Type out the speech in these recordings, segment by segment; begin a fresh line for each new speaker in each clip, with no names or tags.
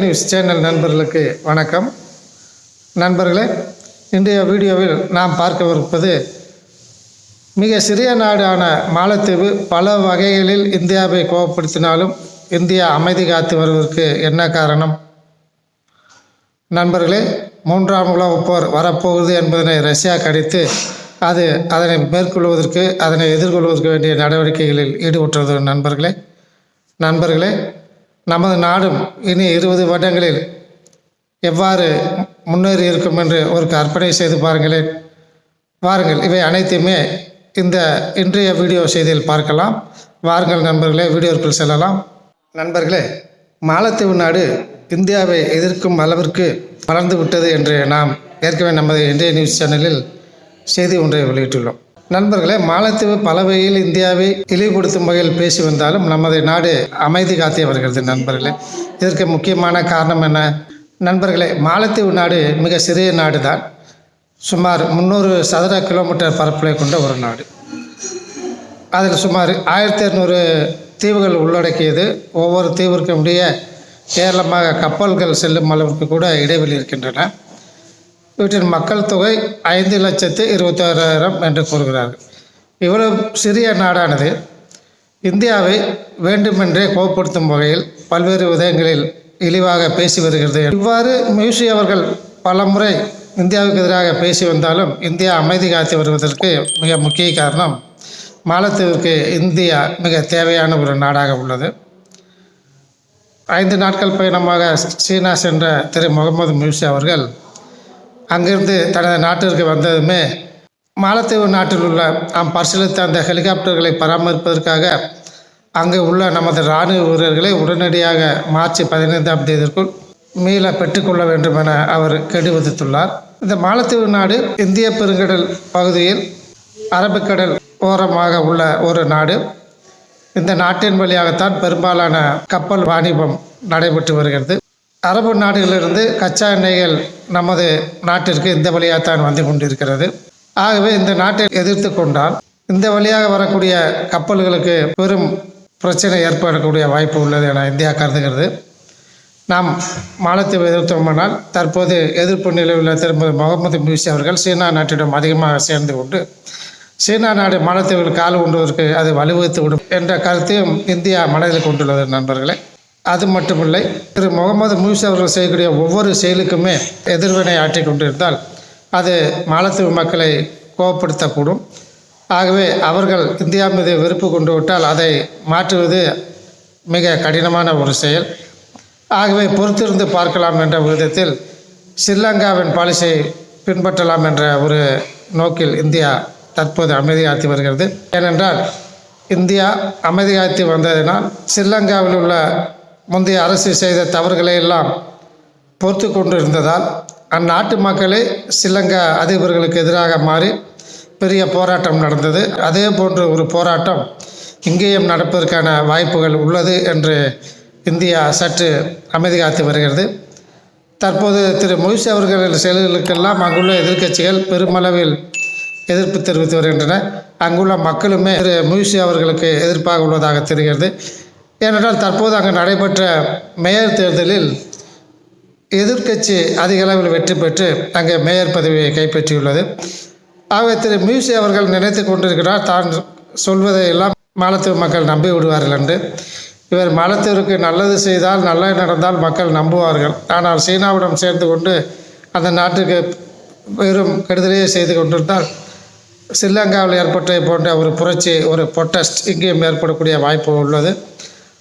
News channel நண்பர்களுக்கு வணக்கம். நண்பர்களே இன்றைய வீடியோவில் நாம் பார்க்கவிருப்பது மிக சிறிய நாடான மாலத்தீவு பல வகைகளில் இந்தியாவை கோபப்படுத்தினாலும் இந்தியா அமைதி காத்து வருவதற்கு என்ன காரணம்? நண்பர்களே மூன்றாம் உலகப் போர் வரப்போகுது என்பதனை ரஷ்யா கடித்து அது அதனை மேற்கொள்வதற்கு அதனை எதிர்கொள்வதற்கு வேண்டிய நடவடிக்கைகளில் ஈடுபட்டுள்ளது நண்பர்களே. நண்பர்களே நமது நாடும் இனி இருபது வருடங்களில் எவ்வாறு முன்னேறி இருக்கும் என்று ஒரு கற்பனை செய்து பாருங்களேன். வாருங்கள் இவை அனைத்தையுமே இந்த இன்றைய வீடியோ செய்தியில் பார்க்கலாம். வாருங்கள் நண்பர்களே வீடியோக்குள் செல்லலாம். நண்பர்களே மாலத்தீவு நாடு இந்தியாவை எதிர்க்கும் அளவிற்கு வளர்ந்து விட்டது என்று நாம் ஏற்கனவே நமது இன்றைய நியூஸ் சேனலில் செய்தி ஒன்றை வெளியிட்டுள்ளோம். நண்பர்களே மாலத்தீவு பல வகையில் இந்தியாவை இழிவுபடுத்தும் வகையில் பேசி வந்தாலும் நமது நாடு அமைதி காத்தே வருகிறது நண்பர்களே. இதற்கு முக்கியமான காரணம் என்ன? நண்பர்களே மாலத்தீவு நாடு மிக சிறிய நாடு தான் சுமார் முந்நூறு சதுர கிலோமீட்டர் பரப்பளவை கொண்ட ஒரு நாடு. அதில் சுமார் ஆயிரத்தி இரநூறு தீவுகள் உள்ளடக்கியது. ஒவ்வொரு தீவிற்கும் இடையே ஏராளமாக கப்பல்கள் செல்லும் அளவுக்கு கூட இடைவெளி இருக்கின்றன. இவற்றின் மக்கள் தொகை ஐந்து லட்சத்து இருபத்தாறாயிரம் என்று கூறுகிறார்கள். இவ்வளவு சிறிய நாடானது இந்தியாவை வேண்டுமென்றே கோபப்படுத்தும் வகையில் பல்வேறு விதங்களில் இழிவாக பேசி வருகிறது. இவ்வாறு மியூசி அவர்கள் பல முறை இந்தியாவுக்கு எதிராக பேசி வந்தாலும் இந்தியா அமைதி காத்து வருவதற்கு மிக முக்கிய காரணம் மாலத்தீவிற்கு இந்தியா மிக தேவையான ஒரு நாடாக உள்ளது. ஐந்து நாட்கள் பயணமாக சீனா சென்ற திரு முகமது மியூசி அவர்கள் அங்கிருந்து தனது நாட்டிற்கு வந்ததுமே மாலத்தீவு நாட்டில் உள்ள நாம் பரிசீலித்த அந்த ஹெலிகாப்டர்களை பராமரிப்பதற்காக அங்கு உள்ள நமது இராணுவ வீரர்களை உடனடியாக மார்ச் பதினைந்தாம் தேதிக்குள் மீள பெற்றுக்கொள்ள வேண்டும் என அவர் கெடு விதித்துள்ளார். இந்த மாலத்தீவு நாடு இந்திய பெருங்கடல் பகுதியில் அரபிக்கடல் ஓரமாக உள்ள ஒரு நாடு. இந்த நாட்டின் வழியாகத்தான் பெரும்பாலான கப்பல் வாணிபம் நடைபெற்று வருகிறது. அரபு நாடுகளிலிருந்து கச்சா எண்ணெய்கள் நமது நாட்டிற்கு இந்த வழியாகத்தான் வந்து கொண்டிருக்கிறது. ஆகவே இந்த நாட்டை எதிர்த்து கொண்டால் இந்த வழியாக வரக்கூடிய கப்பல்களுக்கு பெரும் பிரச்சனை ஏற்படக்கூடிய வாய்ப்பு உள்ளது என இந்தியா கருதுகிறது. நாம் மாலத்தை எதிர்த்தோமானால் தற்போது எதிர்ப்பு நிலையில் திரும்ப முகமது மியூசி அவர்கள் சீனா நாட்டிடம் அதிகமாக சேர்ந்து கொண்டு சீனா நாடு மாலத்தீவில் கால் உண்டுவதற்கு அது வலுவகுத்து விடும் என்ற கருத்தையும் இந்தியா மனதில் கொண்டுள்ளது நண்பர்களே. அது மட்டுமில்லை திரு. முகமது மூசி அவர்கள் செய்யக்கூடிய ஒவ்வொரு செயலுக்குமே எதிர்வினை ஆற்றி கொண்டிருந்தால் அது மாலத்தீவு மக்களை கோபப்படுத்தக்கூடும் ஆகவே அவர்கள் இந்தியா மீது வெறுப்பு கொண்டு விட்டால் அதை மாற்றுவது மிக கடினமான ஒரு செயல். ஆகவே பொறுத்திருந்து பார்க்கலாம் என்ற விதத்தில் ஸ்ரீலங்காவின் பாலிசியை பின்பற்றலாம் என்ற ஒரு நோக்கில் இந்தியா தற்போது அமைதியாற்றி வருகிறது. ஏனென்றால் இந்தியா அமைதியாற்றி வந்ததினால் ஸ்ரீலங்காவில் உள்ள முந்தைய அரசு செய்த தவறுகளை எல்லாம் பொறுத்து கொண்டிருந்ததால் அந்நாட்டு மக்களே சிலங்க அதிபர்களுக்கு எதிராக மாறி பெரிய போராட்டம் நடந்தது. அதே போன்ற ஒரு போராட்டம் இங்கேயும் நடப்பதற்கான வாய்ப்புகள் உள்ளது என்று இந்தியா சற்று அமைதி காத்து வருகிறது. தற்போது திரு மொய்சி அவர்கள் செயல்களுக்கெல்லாம் அங்குள்ள எதிர்க்கட்சிகள் பெருமளவில் எதிர்ப்பு தெரிவித்து வருகின்றன. அங்குள்ள மக்களுமே திரு முயசி அவர்களுக்கு எதிர்ப்பாக உள்ளதாக தெரிகிறது. ஏனென்றால் தற்போது அங்கு நடைபெற்ற மேயர் தேர்தலில் எதிர்க்கட்சி அதிக அளவில் வெற்றி பெற்று அங்கே மேயர் பதவியை கைப்பற்றியுள்ளது. ஆகவே திரு மியூசி அவர்கள் நினைத்து கொண்டிருக்கிறார் தான் சொல்வதை எல்லாம் மாலத்தீவு மக்கள் நம்பி விடுவார்கள் என்று. இவர் மாலத்தீவிற்கு நல்லது செய்தால் நல்லது நடந்தால் மக்கள் நம்புவார்கள். ஆனால் சீனாவிடம் சேர்ந்து கொண்டு அந்த நாட்டுக்கு வெறும் கெடுதலையே செய்து கொண்டிருந்தால் ஸ்ரீலங்காவில் ஏற்பட்ட போன்ற ஒரு புரட்சி ஒரு பொட்டஸ்ட் இங்கேயும் ஏற்படக்கூடிய வாய்ப்பு உள்ளது.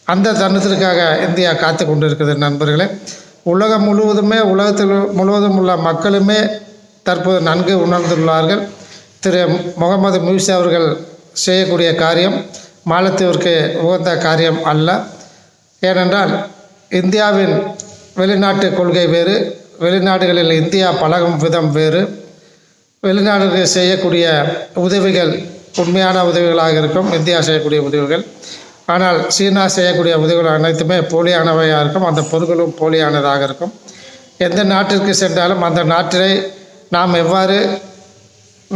அந்த தருணத்திற்காக இந்தியா காத்து கொண்டிருக்கிறது நண்பர்களே. உலகம் முழுவதுமே உலகத்தில் முழுவதும் உள்ள மக்களுமே தற்போது நன்கு உணர்ந்துள்ளார்கள். திரு முகமது மியூசி அவர்கள் செய்யக்கூடிய காரியம் மாலத்தீவிற்கு உகந்த காரியம் அல்ல. ஏனென்றால் இந்தியாவின் வெளிநாட்டு கொள்கை வேறு வெளிநாடுகளில் இந்தியா பழகும் விதம் வேறு. வெளிநாடுகளுக்கு செய்யக்கூடிய உதவிகள் உண்மையான உதவிகளாக இருக்கும். இந்தியா செய்யக்கூடிய உதவிகள் ஆனால் சீனா செய்யக்கூடிய உதவிகள் அனைத்துமே போலியானவையாக இருக்கும். அந்த பொருட்களும் போலியானதாக இருக்கும். எந்த நாட்டிற்கு சென்றாலும் அந்த நாட்டினை நாம் எவ்வாறு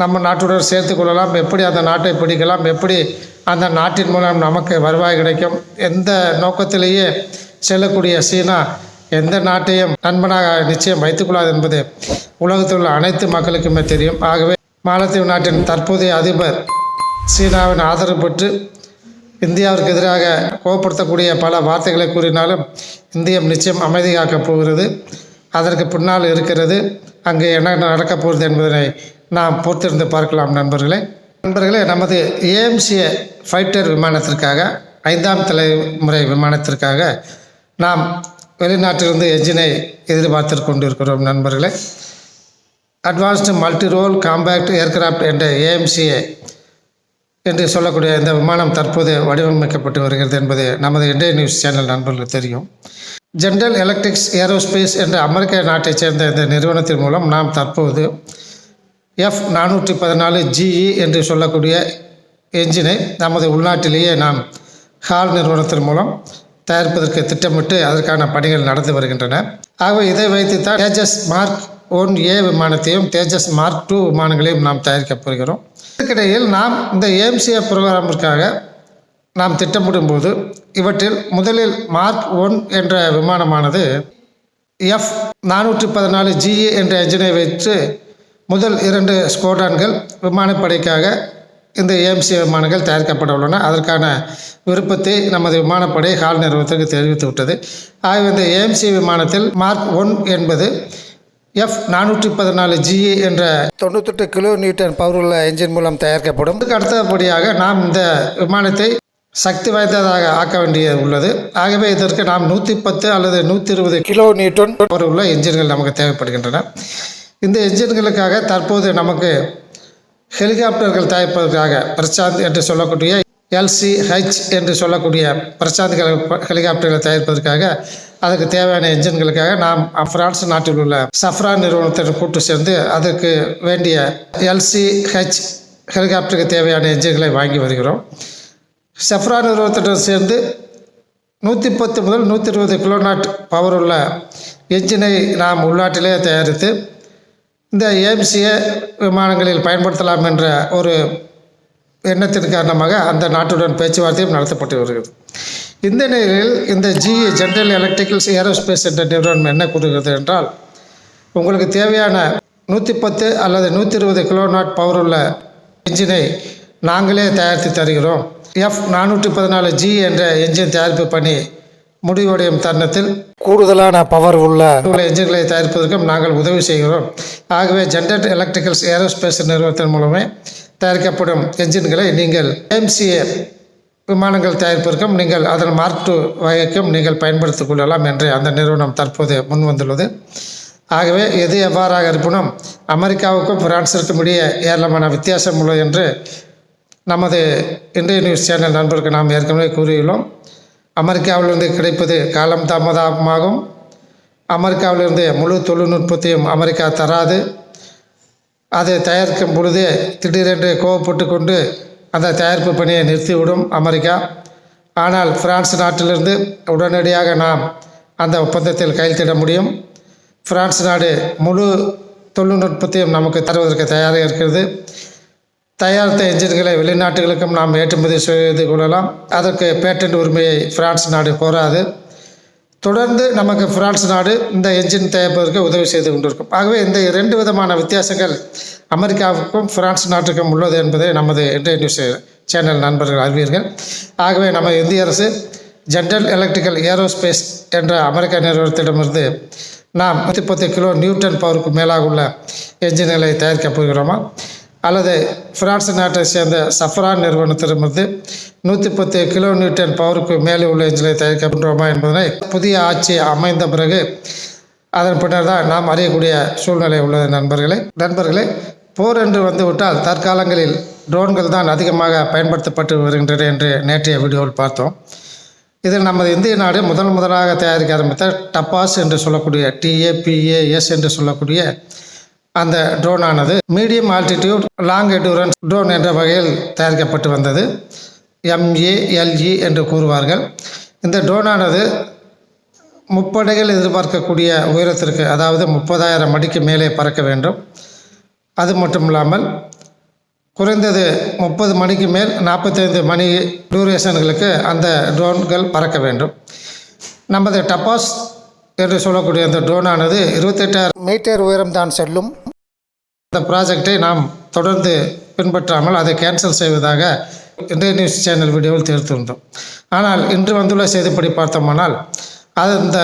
நம்ம நாட்டுடன் சேர்த்து கொள்ளலாம்? எப்படி அந்த நாட்டை பிடிக்கலாம்? எப்படி அந்த நாட்டின் மூலம் நமக்கு வருவாய் கிடைக்கும்? எந்த நோக்கத்திலேயே செல்லக்கூடிய சீனா எந்த நாட்டையும் நண்பனாக நிச்சயம் வைத்துக்கொள்ளாது என்பது உலகத்தில் உள்ள அனைத்து மக்களுக்குமே தெரியும். ஆகவே மாலத்தீவு நாட்டின் தற்போதைய அதிபர் சீனாவின் ஆதரவு பெற்று இந்தியாவிற்கு எதிராக கோபப்படுத்தக்கூடிய பல வார்த்தைகளை கூறினாலும் இந்தியம் நிச்சயம் அமைதி காக்கப் போகிறது. அதற்கு பின்னால் இருக்கிறது அங்கே என்ன நடக்கப் போகிறது என்பதனை நாம் பொறுத்திருந்து பார்க்கலாம் நண்பர்களே. நண்பர்களே நமது ஏஎம்சிஏ ஃபைட்டர் விமானத்திற்காக ஐந்தாம் தலைமுறை விமானத்திற்காக நாம் வெளிநாட்டிலிருந்து என்ஜினை எதிர்பார்த்து கொண்டிருக்கிறோம் நண்பர்களே. Advanced multi role compact aircraft என்ற ஏஎம்சிஏ என்று சொல்லக்கூடிய இந்த விமானம் தற்போது வடிவமைக்கப்பட்டு வருகிறது என்பது நமது இந்திய நியூஸ் சேனல் நண்பர்களுக்கு தெரியும். ஜென்ரல் எலக்ட்ரிக்ஸ் ஏரோஸ்பேஸ் என்ற அமெரிக்க நாட்டைச் சேர்ந்த இந்த நிறுவனத்தின் மூலம் நாம் தற்போது எஃப் நானூற்றி பதினாலு ஜிஇ என்று சொல்லக்கூடிய என்ஜினை நமது உள்நாட்டிலேயே நாம் ஹால் நிறுவனத்தின் மூலம் தயாரிப்பதற்கு திட்டமிட்டு அதற்கான பணிகள் நடந்து வருகின்றன. ஆகவே இதை வைத்து தான் தேஜஸ் மார்க் ஒன் ஏ விமானத்தையும் தேஜஸ் மார்க் டூ விமானங்களையும் நாம் தயாரிக்கப் போகிறோம். இதற்கிடையில் நாம் இந்த ஏஎம்சிஏ ப்ரோக்ராமிற்காக நாம் திட்டமிடும்போது இவற்றில் முதலில் மார்க் ஒன் என்ற விமானமானது எஃப் நானூற்றி பதினாலு ஜிஏ என்ற என்ஜினை வைத்து முதல் இரண்டு ஸ்கோடான்கள் விமானப்படைக்காக இந்த ஏஎம்சி விமானங்கள் தயாரிக்கப்பட உள்ளன. அதற்கான விருப்பத்தை நமது விமானப்படை ஹால் நிறுவனத்திற்கு தெரிவித்து விட்டது. ஆகவே இந்த ஏஎம்சி விமானத்தில் மார்க் ஒன் என்பது எஃப் நானூற்றி பதினாலு ஜிஏ என்ற தொண்ணூத்தெட்டு கிலோ நியூட்டன் பவர் உள்ள என்ஜின் மூலம் தயாரிக்கப்படும். இதுக்கு அடுத்தபடியாக நாம் இந்த விமானத்தை சக்தி வாய்ந்ததாக ஆக்க வேண்டிய உள்ளது. ஆகவே இதற்கு நாம் நூற்றி பத்து அல்லது நூற்றி இருபது கிலோ நியூட்டன் பவர் உள்ள என்ஜின்கள் நமக்கு தேவைப்படுகின்றன. இந்த என்ஜின்களுக்காக தற்போது நமக்கு ஹெலிகாப்டர்கள் தயாரிப்பதற்காக பிரசாந்த் என்று சொல்லக்கூடிய எல்சிஹெச் என்று சொல்லக்கூடிய பிரசாந்த் ஹெலி- ஹெலிகாப்டர்களை தயாரிப்பதற்காக அதுக்கு தேவையான என்ஜின்களுக்காக நாம் பிரான்ஸ் நாட்டில் உள்ள சஃப்ரா நிறுவனத்தை கூட்டு சேர்ந்து அதற்கு வேண்டிய எல்சிஹெச் ஹெலிகாப்டருக்கு தேவையான என்ஜின்களை வாங்கி வருகிறோம். சஃப்ரா நிறுவனத்துடன் சேர்ந்து நூற்றி பத்து முதல் நூற்றி இருபது கிலோநாட் பவர் உள்ள என்ஜினை நாம் உள்நாட்டிலே தயாரித்து இந்த ஏஎம்சிஏ விமானங்களில் பயன்படுத்தலாம் என்ற ஒரு எண்ணத்தின் காரணமாக அந்த நாட்டுடன் பேச்சுவார்த்தையும் நடத்தப்பட்டு வருகிறது. இந்த நிலையில் இந்த ஜிஇ ஜென்ரல் எலக்ட்ரிக்கல்ஸ் ஏரோஸ்பேஸ் என்ற நிறுவனம் என்ன கூறுகிறது என்றால் உங்களுக்கு தேவையான நூற்றி பத்து அல்லது நூற்றி இருபது கிலோநாட் பவர் உள்ள என்ஜினை நாங்களே தயாரித்து தருகிறோம். எஃப் நானூற்றி பதினாலு ஜி என்ற என்ஜின் தயாரிப்பு பணி முடிவடையும் தருணத்தில் கூடுதலான பவர் உள்ள உள்ள என்ஜின்களை தயாரிப்பதற்கும் நாங்கள் உதவி செய்கிறோம். ஆகவே ஜென்ரல் எலக்ட்ரிக்கல்ஸ் ஏரோஸ்பேஸ் நிறுவனத்தின் மூலமே தயாரிக்கப்படும் என்ஜின்களை நீங்கள் எம்சிஏ விமானங்கள் தயாரிப்பிற்கும் நீங்கள் அதன் மார்க் டூ வகைக்கும் நீங்கள் பயன்படுத்திக் கொள்ளலாம் என்று அந்த நிறுவனம் தற்போது முன் வந்துள்ளது ஆகவே எது எவ்வாறாக இருப்பினும் அமெரிக்காவுக்கும் பிரான்சிற்கும் இடையே ஏராளமான வித்தியாசம் உள்ளது என்று நமது இந்திய நியூஸ் சேனல் நண்பருக்கு நாம் ஏற்கனவே கூறியுள்ளோம். அமெரிக்காவிலிருந்து கிடைப்பது காலம் தாமதமாகும். அமெரிக்காவிலிருந்து முழு தொழில்நுட்பத்தையும் அமெரிக்கா தராது. அதை தயாரிக்கும் பொழுதே திடீரென்று கோவப்பட்டு கொண்டு அந்த தயாரிப்பு பணியை நிறுத்திவிடும் அமெரிக்கா. ஆனால் பிரான்ஸ் நாட்டிலிருந்து உடனடியாக நாம் அந்த ஒப்பந்தத்தில் கையெழுத்திட முடியும். பிரான்ஸ் நாடு முழு தொழில்நுட்பத்தையும் நமக்கு தருவதற்கு தயாராக இருக்கிறது. தயாரித்த என்ஜின்களை வெளிநாட்டுகளுக்கும் நாம் ஏற்றுமதி செய்து கொள்ளலாம். அதற்கு பேட்டன்ட் உரிமையை பிரான்ஸ் நாடு கோராது. தொடர்ந்து நமக்கு பிரான்ஸ் நாடு இந்த என்ஜின் தயாரிப்பதற்கு உதவி செய்து கொண்டிருக்கும். ஆகவே இந்த இரண்டு விதமான வித்தியாசங்கள் அமெரிக்காவுக்கும் பிரான்ஸ் நாட்டுக்கும் உள்ளது என்பதை நமது இன்றைய நியூஸ் சேனல் நண்பர்கள் அறிவீர்கள். ஆகவே நம்ம இந்திய அரசு ஜென்ரல் எலக்ட்ரிக்கல் ஏரோஸ்பேஸ் என்ற அமெரிக்க நிறுவனத்திடமிருந்து நாம் நூற்றி பத்து கிலோ நியூட்டன் பவருக்கு மேலாக உள்ள என்ஜின்களை தயாரிக்கப் போகிறோமா? அல்லது பிரான்ஸ் நாட்டை சேர்ந்த சஃப்ரான் நிறுவனத்திடமிருந்து நூற்றி பத்து கிலோ நியூட்டன் பவருக்கு மேலே உள்ள எஞ்சினை தயாரிக்கின்றோமா என்பதனை புதிய ஆட்சி அமைந்த பிறகு அதன் பின்னர் தான் நாம் அறியக்கூடிய சூழ்நிலை உள்ளது நண்பர்களே. நண்பர்களே போர் என்று வந்துவிட்டால் தற்காலங்களில் ட்ரோன்கள் தான் அதிகமாக பயன்படுத்தப்பட்டு வருகின்றன என்று நேற்றைய வீடியோவில் பார்த்தோம். இதில் நமது இந்திய நாடு முதன் முதலாக தயாரிக்க ஆரம்பித்த டப்பாஸ் என்று சொல்லக்கூடிய டிஏபிஏஎஸ் என்று சொல்லக்கூடிய அந்த ட்ரோனானது medium altitude long endurance drone என்ற வகையில் தயாரிக்கப்பட்டு வந்தது. எம்ஏஎல்இ என்று கூறுவார்கள். இந்த ட்ரோனானது முப்படைகள் எதிர்பார்க்கக்கூடிய உயரத்திற்கு அதாவது முப்பதாயிரம் அடிக்கு மேலே பறக்க வேண்டும். அது மட்டும் இல்லாமல் குறைந்தது முப்பது மணிக்கு மேல் நாற்பத்தைந்து மணி டியூரேஷன்களுக்கு அந்த ட்ரோன்கள் பறக்க வேண்டும். நமது டப்பாஸ் என்று சொல்லக்கூடிய அந்த ட்ரோனானது இருபத்தெட்டாயிரம் மீட்டர் உயரம் தான் செல்லும். அந்த ப்ராஜெக்டை நாம் தொடர்ந்து பின்பற்றாமல் அதை கேன்சல் செய்வதாக இன்றைய நியூஸ் சேனல் வீடியோவில் தெரிவித்திருந்தோம். ஆனால் இன்று வந்துள்ள செய்திப்படி பார்த்தோமானால் அது இந்த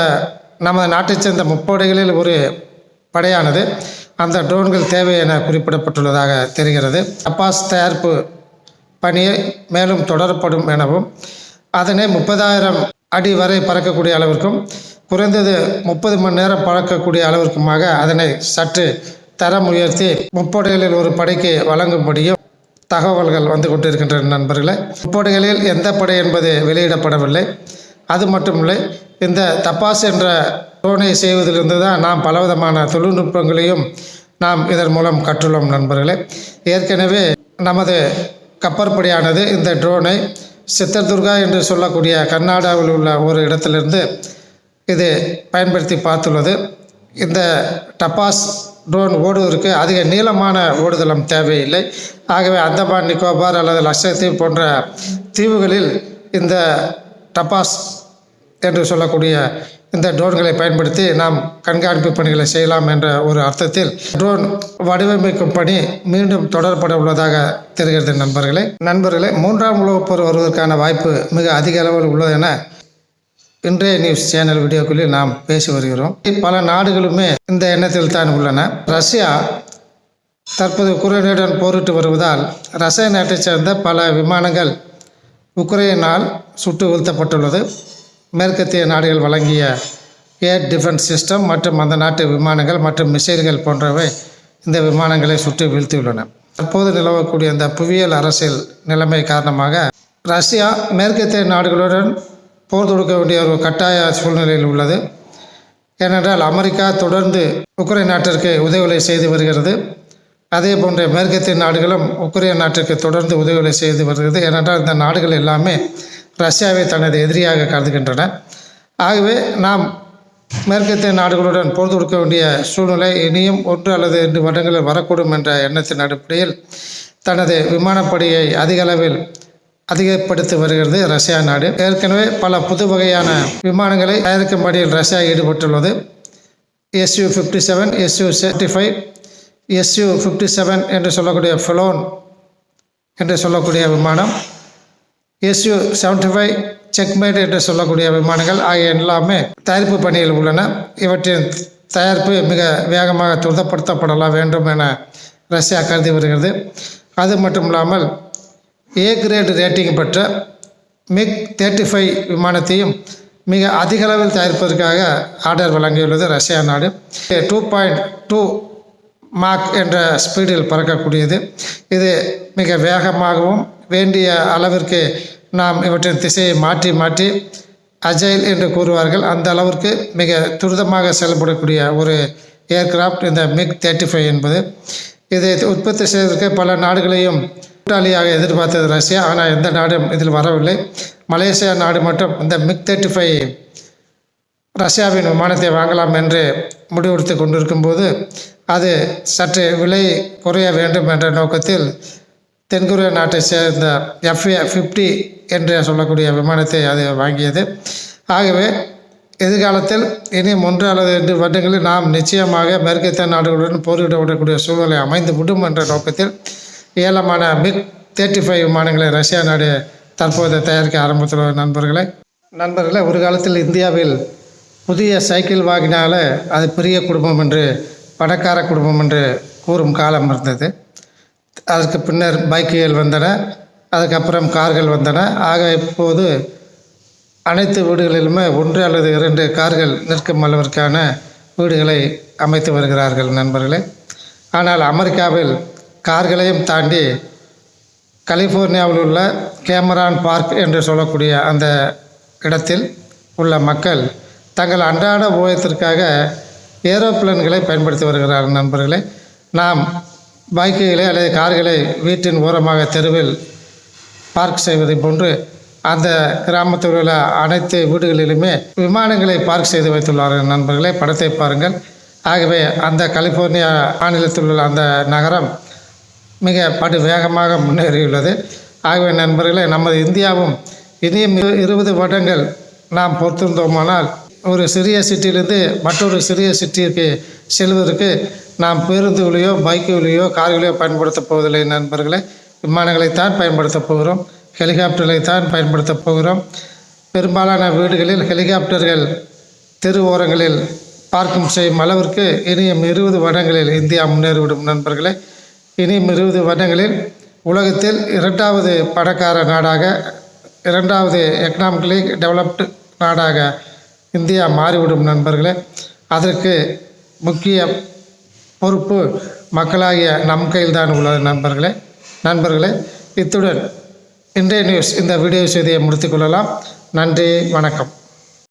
நமது நாட்டைச் சேர்ந்த முப்படைகளில் ஒரு படையானது அந்த ட்ரோன்கள் தேவை என குறிப்பிடப்பட்டுள்ளதாக தெரிகிறது. அப்பாஸ் தயாரிப்பு பணியை மேலும் தொடரப்படும் எனவும் அதனை முப்பதாயிரம் அடி வரை பறக்கக்கூடிய அளவிற்கும் குறைந்தது முப்பது மணி நேரம் பறக்கக்கூடிய அளவிற்குமாக அதனை சற்று தரம் உயர்த்தி முப்படைகளில் ஒரு படைக்கு வழங்கும்படியும் தகவல்கள் வந்து கொண்டிருக்கின்றன நண்பர்களே. முப்படைகளில் எந்த படை என்பது வெளியிடப்படவில்லை. அது மட்டுமில்லை இந்த தப்பாஸ் என்ற ட்ரோனை செய்வதிலிருந்து தான் நாம் பலவிதமான தொழில்நுட்பங்களையும் நாம் இதன் மூலம் கற்றுள்ளோம் நண்பர்களே. ஏற்கனவே நமது கப்பற்படையானது இந்த ட்ரோனை சித்தர்துர்கா என்று சொல்லக்கூடிய கர்நாடகாவில் உள்ள ஒரு இடத்திலிருந்து இது பயன்படுத்தி பார்த்துள்ளது. இந்த டப்பாஸ் ட்ரோன் ஓடுவதற்கு அதிக நீளமான ஓடுதளம் தேவையில்லை. ஆகவே அந்தமான் நிக்கோபார் அல்லது லட்சத்தீவு போன்ற தீவுகளில் இந்த டப்பாஸ் என்று சொல்லக்கூடிய இந்த ட்ரோன்களை பயன்படுத்தி நாம் கண்காணிப்பு பணிகளை செய்யலாம் என்ற ஒரு அர்த்தத்தில் ட்ரோன் வடிவமைக்கும் பணி மீண்டும் தொடரப்பட உள்ளதாக தெரிகிறது நண்பர்களே. நண்பர்களே மூன்றாம் உலகப் போர் வருவதற்கான வாய்ப்பு மிக அதிக அளவில் உள்ளது என இன்றைய நியூஸ் சேனல் வீடியோக்களில் நாம் பேசி வருகிறோம். பல நாடுகளுமே இந்த எண்ணத்தில் தான் உள்ளன. ரஷ்யா தற்போது உக்ரைனுடன் போரிட்டு வருவதால் ரஷ்ய நாட்டைச் சேர்ந்த பல விமானங்கள் உக்ரைனால் சுட்டு வீழ்த்தப்பட்டுள்ளது. மேற்கத்திய நாடுகள் வழங்கிய ஏர் டிஃபென்ஸ் சிஸ்டம் மற்றும் அந்த நாட்டு விமானங்கள் மற்றும் மிசைல்கள் போன்றவை இந்த விமானங்களை சுட்டு வீழ்த்தியுள்ளன. தற்போது நிலவக்கூடிய இந்த புவியியல் அரசியல் நிலைமை காரணமாக ரஷ்யா மேற்கத்திய நாடுகளுடன் போர் தொடுக்க வேண்டிய ஒரு கட்டாய சூழ்நிலையில் உள்ளது. ஏனென்றால் அமெரிக்கா தொடர்ந்து உக்ரைன் நாட்டிற்கு உதவிகளை செய்து வருகிறது. அதே போன்ற மேற்கத்திய நாடுகளும் உக்ரைன் நாட்டிற்கு தொடர்ந்து உதவிகளை செய்து வருகிறது. ஏனென்றால் இந்த நாடுகள் எல்லாமே ரஷ்யாவை தனது எதிரியாக கருதுகின்றன. ஆகவே நாம் மேற்கத்திய நாடுகளுடன் போர் தொடுக்க வேண்டிய சூழ்நிலை இனியும் ஒன்று அல்லது இரண்டு வருடங்களில் வரக்கூடும் என்ற எண்ணத்தின் அடிப்படையில் தனது விமானப்படையை அதிக அளவில் அதிகப்படுத்தி வருகிறது ரஷ்யா நாடு. ஏற்கனவே பல புது வகையான விமானங்களை தயாரிக்கும் பணியில் ரஷ்யா ஈடுபட்டுள்ளது. SU fifty seven SU seventy five SU fifty seven என்று சொல்லக்கூடிய ஃபிலோன் என்று சொல்லக்கூடிய விமானம் எஸ்யூ செவன்டி ஃபைவ் செக்மேட் என்று சொல்லக்கூடிய விமானங்கள் ஆகிய எல்லாமே தயாரிப்பு பணியில் உள்ளன. இவற்றின் தயாரிப்பு மிக வேகமாக துரிதப்படுத்தப்படலாம் வேண்டும் என ரஷ்யா கருதி வருகிறது. அது மட்டும் இல்லாமல் ஏ கிரேட் ரேட்டிங் பெற்ற மிக் தேர்ட்டி ஃபைவ் விமானத்தையும் மிக அதிக அளவில் தயாரிப்பதற்காக ஆர்டர் வழங்கியுள்ளது ரஷ்யா நாடு. டூ பாயிண்ட் டூ மாக் என்ற ஸ்பீடில் பறக்கக்கூடியது. இது மிக வேகமாகவும் வேண்டிய அளவிற்கு நாம் இவற்றின் திசையை மாற்றி மாற்றி அஜைல் என்று கூறுவார்கள். அந்த அளவிற்கு மிக துரிதமாக செயல்படக்கூடிய ஒரு ஏர்கிராஃப்ட் இந்த மிக் தேர்ட்டி ஃபைவ் என்பது. இதை உற்பத்தி செய்வதற்கு பல நாடுகளையும் கூட்டாளியாக எதிர்பார்த்தது ரஷ்யா. ஆனால் எந்த நாடும் இதில் வரவில்லை. மலேசியா நாடு மட்டும் இந்த மிக் தேர்ட்டி ஃபைவ் ரஷ்யாவின் விமானத்தை வாங்கலாம் என்று முடிவெடுத்து கொண்டிருக்கும்போது அது சற்று விலை குறைய வேண்டும் என்ற நோக்கத்தில் தென்கொரிய நாட்டை சேர்ந்த எஃப்ஏ ஃபிஃப்டி என்று சொல்லக்கூடிய விமானத்தை அது வாங்கியது. ஆகவே எதிர்காலத்தில் இனி ஒன்று அல்லது ரெண்டு வருடங்களில் நாம் நிச்சயமாக மேற்கத்திய நாடுகளுடன் போரிட விடக்கூடிய சூழ்நிலை அமைந்து விடும் என்ற நோக்கத்தில் ஏலமான மிக் தேர்ட்டி ஃபைவ் விமானங்களை ரஷ்யா நாடு தற்போது தயாரிக்க ஆரம்பித்துள்ள நண்பர்களே. நண்பர்களே ஒரு காலத்தில் இந்தியாவில் புதிய சைக்கிள் வாங்கினால அது பெரிய குடும்பம் என்று பணக்கார குடும்பம் என்று கூறும் காலம் இருந்தது. அதற்கு பின்னர் பைக்குகள் வந்தன அதுக்கப்புறம் கார்கள் வந்தன. ஆக இப்போது அனைத்து வீடுகளிலுமே ஒன்று அல்லது இரண்டு கார்கள் நிற்கும் அளவிற்கான வீடுகளை அமைத்து வருகிறார்கள் நண்பர்களே. ஆனால் அமெரிக்காவில் கார்களையும் தாண்டி கலிஃபோர்னியாவில் உள்ள கேமரான் பார்க் என்று சொல்லக்கூடிய அந்த இடத்தில் உள்ள மக்கள் தங்கள் அன்றாட உபயோகத்திற்காக ஏரோப்ளேன்களை பயன்படுத்தி வருகிறார்கள் நண்பர்களே. நாம் பைக்குகளை அல்லது கார்களை வீட்டின் ஓரமாக தெருவில் பார்க் செய்வதை போன்று அந்த கிராமத்தில் உள்ள அனைத்து வீடுகளிலுமே விமானங்களை பார்க் செய்து வைத்துள்ளார்கள் நண்பர்களே. படத்தை பாருங்கள். ஆகவே அந்த கலிஃபோர்னியா மாநிலத்தில் உள்ள அந்த நகரம் மிக படு வேகமாக முன்னேறியுள்ளது. ஆகவே நண்பர்களே நமது இந்தியாவும் இனியும் இரு- இருபது வருடங்கள் நாம் பொறுத்திருந்தோமானால் ஒரு சிறிய சிட்டியிலிருந்து மற்றொரு சிறிய சிட்டிக்கு செல்வதற்கு நாம் பேருந்துகளையோ பைக்குகளையோ கார்களையோ பயன்படுத்தப் போவதில்லை நண்பர்களே. விமானங்களைத்தான் பயன்படுத்தப் போகிறோம். ஹெலிகாப்டர்களைத்தான் பயன்படுத்தப் போகிறோம். பெரும்பாலான வீடுகளில் ஹெலிகாப்டர்கள் தெரு ஓரங்களில் பார்க்கும் செய்யும் அளவிற்கு இனியும் இருபது வருடங்களில் இந்தியா முன்னேறிவிடும் நண்பர்களே. இனியும் இருபது வருடங்களில் உலகத்தில் இரண்டாவது பணக்கார நாடாக இரண்டாவது எக்கனாமிக்கலி டெவலப்டு நாடாக இந்தியா மாறிவிடும் நண்பர்களே. அதற்கு முக்கிய பொறுப்பு மக்களாகிய நம் கையில்தான் உள்ளது நண்பர்களே. நண்பர்களே இத்துடன் இன்றைய நியூஸ் இந்த வீடியோ செய்தியை முடித்துக்கொள்ளலாம் நன்றி வணக்கம்.